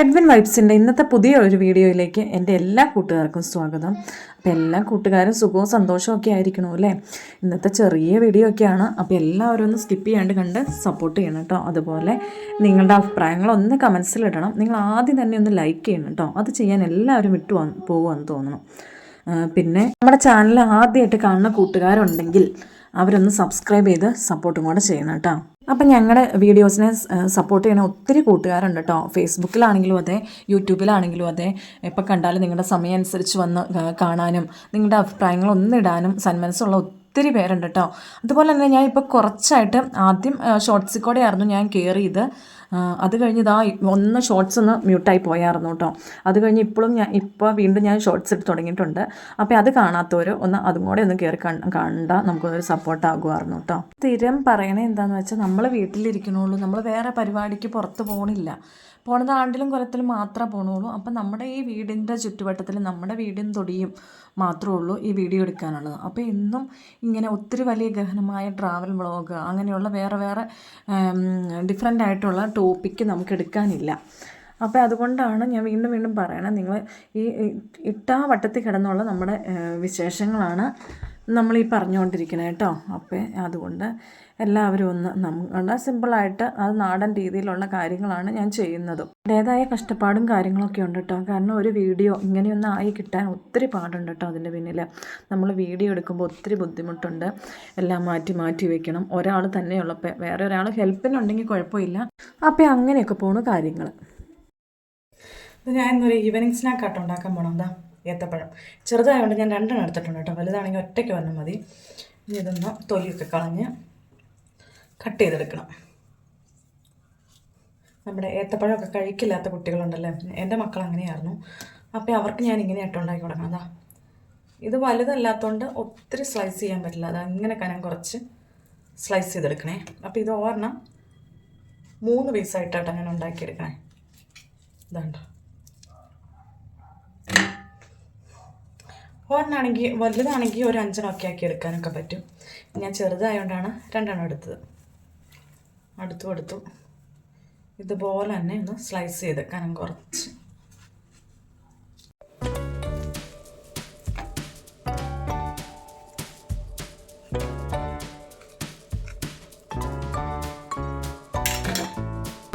Edwin വൈബ്സിന്റെ ഇന്നത്തെ പുതിയ ഒരു വീഡിയോയിലേക്ക് എന്റെ എല്ലാ കൂട്ടുകാർക്കും സ്വാഗതം. അപ്പോൾ എല്ലാ കൂട്ടുകാരും സുഖവും സന്തോഷവും ഒക്കെ ആയിരിക്കണം അല്ലേ? ഇന്നത്തെ ചെറിയ വീഡിയോ ഒക്കെയാണ്. അപ്പോൾ എല്ലാവരും ഒന്ന് സ്കിപ്പ് ചെയ്യാണ്ട് കണ്ട് സപ്പോർട്ട് ചെയ്യണം കേട്ടോ. അതുപോലെ നിങ്ങളുടെ അഭിപ്രായങ്ങൾ ഒന്ന് കമൻസിലിടണം നിങ്ങൾ ആദ്യം തന്നെ ഒന്ന് ലൈക്ക് ചെയ്യണം കേട്ടോ. അത് ചെയ്യാൻ എല്ലാവരും വിട്ടു പോകുമെന്ന് തോന്നുന്നു പിന്നെ നമ്മുടെ ചാനൽ ആദ്യമായിട്ട് കാണുന്ന കൂട്ടുകാരുണ്ടെങ്കിൽ അവരൊന്ന് സബ്സ്ക്രൈബ് ചെയ്ത് സപ്പോർട്ടും കൂടെ ചെയ്യണം കേട്ടോ. അപ്പം ഞങ്ങളുടെ വീഡിയോസിനെ സപ്പോർട്ട് ചെയ്യുന്ന ഒത്തിരി കൂട്ടുകാരുണ്ട് കേട്ടോ. ഫേസ്ബുക്കിലാണെങ്കിലും അതെ യൂട്യൂബിലാണെങ്കിലും അതെ. എപ്പോൾ കണ്ടാലും നിങ്ങളുടെ സമയം അനുസരിച്ച് വന്ന് കാണാനും നിങ്ങളുടെ അഭിപ്രായങ്ങൾ ഒന്നിടാനും സന്മനസ്സുള്ള ഒത്തിരി പേരുണ്ട് കേട്ടോ. അതുപോലെ തന്നെ ഞാൻ ഇപ്പോൾ കുറച്ചായിട്ട് ആദ്യം ഷോർട്സിൽ കൂടെ ആയിരുന്നു ഞാൻ കയറിയത് ആ, അത് കഴിഞ്ഞ് ഇതാ ഒന്ന് ഷോർട്സ് ഒന്ന് മ്യൂട്ടായി പോയായിരുന്നു കേട്ടോ അത് കഴിഞ്ഞ് ഇപ്പോഴും ഞാൻ ഇപ്പോൾ വീണ്ടും ഞാൻ ഷോർട്സ് ഇട്ട് തുടങ്ങിയിട്ടുണ്ട്. അപ്പോൾ അത് കാണാത്തവർ ഒന്ന് അതും കൂടെ ഒന്ന് കയറി കണ്ട നമുക്കൊരു സപ്പോർട്ട് ആകുമായിരുന്നു കേട്ടോ സ്ഥിരം പറയണത് എന്താണെന്ന് വെച്ചാൽ നമ്മൾ വീട്ടിലിരിക്കണുള്ളൂ. നമ്മൾ വേറെ പരിപാടിക്ക് പുറത്ത് പോകണില്ല പോണത് ആണ്ടിലും കുലത്തിലും മാത്രമേ പോകണുള്ളൂ അപ്പം നമ്മുടെ ഈ വീടിന്റെ ചുറ്റുവട്ടത്തിൽ നമ്മുടെ വീടും തൊടിയും മാത്രമേ ഉള്ളൂ ഈ വീഡിയോ എടുക്കാനുള്ളത്. അപ്പോൾ എന്നും ഇങ്ങനെ ഒത്തിരി വലിയ ഗഹനമായ ട്രാവൽ വ്ളോഗ് അങ്ങനെയുള്ള വേറെ വേറെ ഡിഫറെന്റ് ആയിട്ടുള്ള ടോപ്പിക്ക് നമുക്ക് എടുക്കാനില്ല. അപ്പോൾ അതുകൊണ്ടാണ് ഞാൻ വീണ്ടും വീണ്ടും പറയണത്. നിങ്ങൾ ഈ ഇട്ടാ വട്ടത്തിൽ കിടന്നുള്ള നമ്മുടെ വിശേഷങ്ങളാണ് നമ്മൾ ഈ പറഞ്ഞുകൊണ്ടിരിക്കണം കേട്ടോ. അപ്പേ അതുകൊണ്ട് എല്ലാവരും ഒന്ന് നമ്മുടെ സിമ്പിളായിട്ട് അത് നാടൻ രീതിയിലുള്ള കാര്യങ്ങളാണ് ഞാൻ ചെയ്യുന്നതും. അതേതായ കഷ്ടപ്പാടും കാര്യങ്ങളൊക്കെ ഉണ്ട് കേട്ടോ. കാരണം ഒരു വീഡിയോ ഇങ്ങനെയൊന്നും ആയി കിട്ടാൻ ഒത്തിരി പാടുണ്ട് കേട്ടോ അതിന്റെ പിന്നിൽ നമ്മൾ വീഡിയോ എടുക്കുമ്പോൾ ഒത്തിരി ബുദ്ധിമുട്ടുണ്ട്. എല്ലാം മാറ്റി മാറ്റി വെക്കണം. ഒരാൾ തന്നെയുള്ളപ്പോൾ വേറെ ഒരാൾ ഹെൽപ്പിനുണ്ടെങ്കിൽ കുഴപ്പമില്ല. അപ്പോൾ അങ്ങനെയൊക്കെ പോണു കാര്യങ്ങൾ ഞാൻ ഇന്നൊരു ഈവനിങ് സ്നാക്ക് ആട്ടോ ഉണ്ടാക്കാൻ പോകണം എന്താ ഏത്തപ്പഴം. ചെറുതായതുകൊണ്ട് ഞാൻ രണ്ടെണ്ണം എടുത്തിട്ടുണ്ട് കേട്ടോ. വലുതാണെങ്കിൽ ഒറ്റയ്ക്ക് വന്നാൽ മതി. ഇനി ഇതൊന്ന് തൊലിയൊക്കെ കളഞ്ഞ് കട്ട് ചെയ്തെടുക്കണം. നമ്മുടെ ഏത്തപ്പഴമൊക്കെ കഴിക്കില്ലാത്ത കുട്ടികളുണ്ടല്ലേ? എന്റെ മക്കൾ അങ്ങനെയായിരുന്നു. അപ്പോൾ അവർക്ക് ഞാൻ ഇങ്ങനെ ഇട്ട് ഉണ്ടാക്കി കൊടുക്കണം. അതാ ഇത് വലുതല്ലാത്തതുകൊണ്ട് ഒത്തിരി സ്ലൈസ് ചെയ്യാൻ പറ്റില്ല. അത് അങ്ങനെ കനം കുറച്ച് സ്ലൈസ് ചെയ്തെടുക്കണേ. അപ്പോൾ ഇത് ഓർണം മൂന്ന് പീസായിട്ടാട്ടോ ഞാൻ ഉണ്ടാക്കിയെടുക്കണേ. ഇതാണ്ടോ ഒരെണ്ണാണെങ്കിൽ വലുതാണെങ്കിൽ ഒരു അഞ്ചെണ്ണമൊക്കെ ആക്കി എടുക്കാനൊക്കെ പറ്റും. ഞാൻ ചെറുതായതുകൊണ്ടാണ് രണ്ടെണ്ണം എടുത്തത്. അടുത്തു കൊടുത്തു ഇതുപോലെ തന്നെ ഒന്ന് സ്ലൈസ് ചെയ്ത് കനം കുറച്ച്.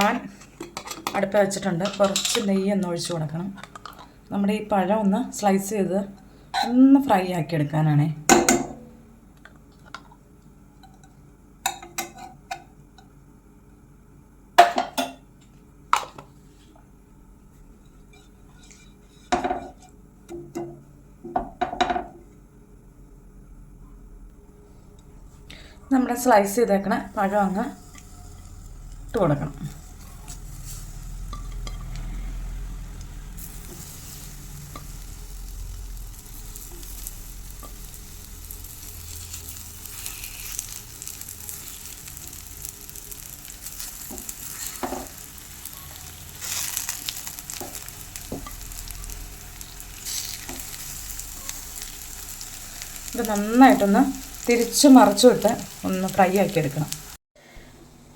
ഞാൻ അടുപ്പ് വെച്ചിട്ടുണ്ട്. കുറച്ച് നെയ്യ് ഒന്ന് ഒഴിച്ചു കൊടുക്കണം. നമ്മുടെ ഈ പഴം ഒന്ന് സ്ലൈസ് ചെയ്ത് ഒന്ന് ഫ്രൈ ആക്കി എടുക്കാനാണ്. നമ്മുടെ സ്ലൈസ് ചെയ്തേക്കണ പഴം അങ്ങ് ഇട്ട് കൊടുക്കണം. ഇത് നന്നായിട്ടൊന്ന് തിരിച്ചു മറിച്ചു വിട്ട് ഒന്ന് ഫ്രൈ ആക്കി എടുക്കണം.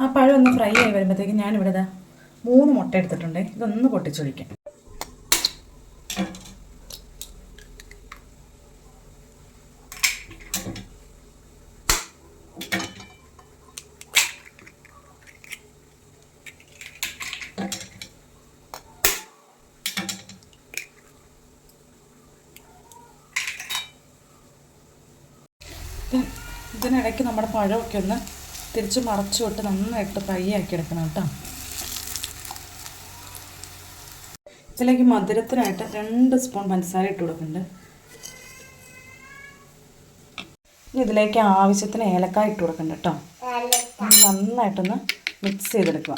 ആ പഴം ഒന്ന് ഫ്രൈ ആയി വരുമ്പോഴത്തേക്കും ഞാനിവിടെ മൂന്ന് മുട്ട എടുത്തിട്ടുണ്ട്. ഇതൊന്ന് പൊട്ടിച്ചൊഴിക്കാം. ഇതിനിടയ്ക്ക് നമ്മുടെ പഴമൊക്കെ ഒന്ന് തിരിച്ച് മറച്ചു വിട്ട് നന്നായിട്ട് ഫ്രൈ ആക്കി എടുക്കണം കേട്ടോ. ഇതിലേക്ക് മധുരത്തിനായിട്ട് രണ്ട് സ്പൂൺ പഞ്ചസാര ഇട്ട് കൊടുക്കുന്നുണ്ട്. ഇതിലേക്ക് ആവശ്യത്തിന് ഏലക്കായ ഇട്ട് കൊടുക്കുന്നുണ്ട് കേട്ടോ. നന്നായിട്ടൊന്ന് മിക്സ് ചെയ്തെടുക്കുക.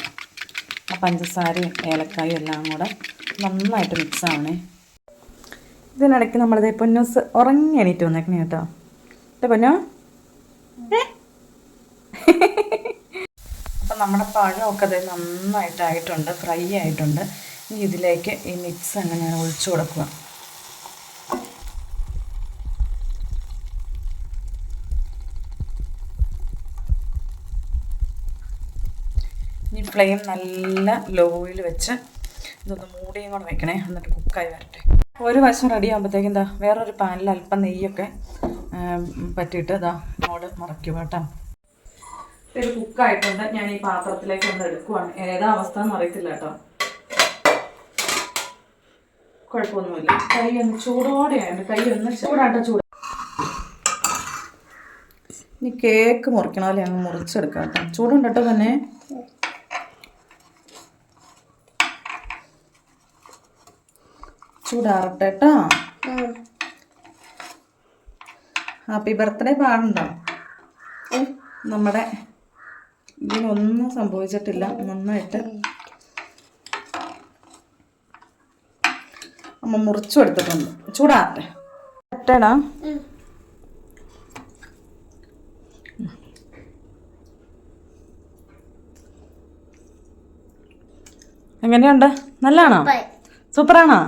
ആ പഞ്ചസാരയും ഏലക്കായും എല്ലാം കൂടെ നന്നായിട്ട് മിക്സ് ആവണേ. ഇതിനിടയ്ക്ക് നമ്മളിത് പൊന്നൂസ് ഉറങ്ങി എണീറ്റ് വന്നേക്കണേ കേട്ടോ. ഇല്ലേ പൊന്നോ? അപ്പം നമ്മുടെ പഴമൊക്കെ അത് നന്നായിട്ടായിട്ടുണ്ട് ഫ്രൈ ആയിട്ടുണ്ട്. ഇനി ഇതിലേക്ക് ഈ മിക്സ് അങ്ങനെ ഞാൻ ഒഴിച്ചു കൊടുക്കുക. ഇനി ഫ്ലെയിം നല്ല ലോയിൽ വെച്ച് ഇതൊന്ന് മൂടിയും കൂടെ വെക്കണേ. എന്നിട്ട് കുക്കായി വരട്ടെ. ഒരു വശം റെഡി ആകുമ്പോഴത്തേക്കും എന്താ? വേറൊരു പാനിൽ അല്പം നെയ്യൊക്കെ പറ്റിയിട്ട് ഇതാ മോൾ മറയ്ക്കുക കേട്ടോ. ഇത് കുക്കായിട്ടുണ്ട്. ഞാൻ ഈ പാത്രത്തിലേക്ക് ഒന്ന് എടുക്കുവാണ്. ഏതാ അവസ്ഥ എന്ന് അറിയത്തില്ല കേട്ടോ. കുഴപ്പമൊന്നുമില്ല. കൈ ഒന്ന് ചൂടോടെയാണ് കൈ ഒന്ന് ചൂടാട്ടോ ചൂട്. ഇനി കേക്ക് മുറിക്കണ പോലെ അങ്ങ് മുറിച്ചെടുക്കാം കേട്ടോ. ചൂടുണ്ട് കേട്ടോ തന്നെ ചൂടാറട്ടെ കേട്ടോ. ഹാപ്പി ബർത്ത്ഡേ പാടുണ്ടോ? നമ്മുടെ ഇതിനൊന്നും സംഭവിച്ചിട്ടില്ല. നന്നായിട്ട്. അമ്മ മുറിച്ചു കൊടുത്തിട്ടുണ്ട് ചൂടാറട്ടെ പറ്റടാ എങ്ങനെയുണ്ട്? നല്ലതാണോ? സൂപ്പറാണോ?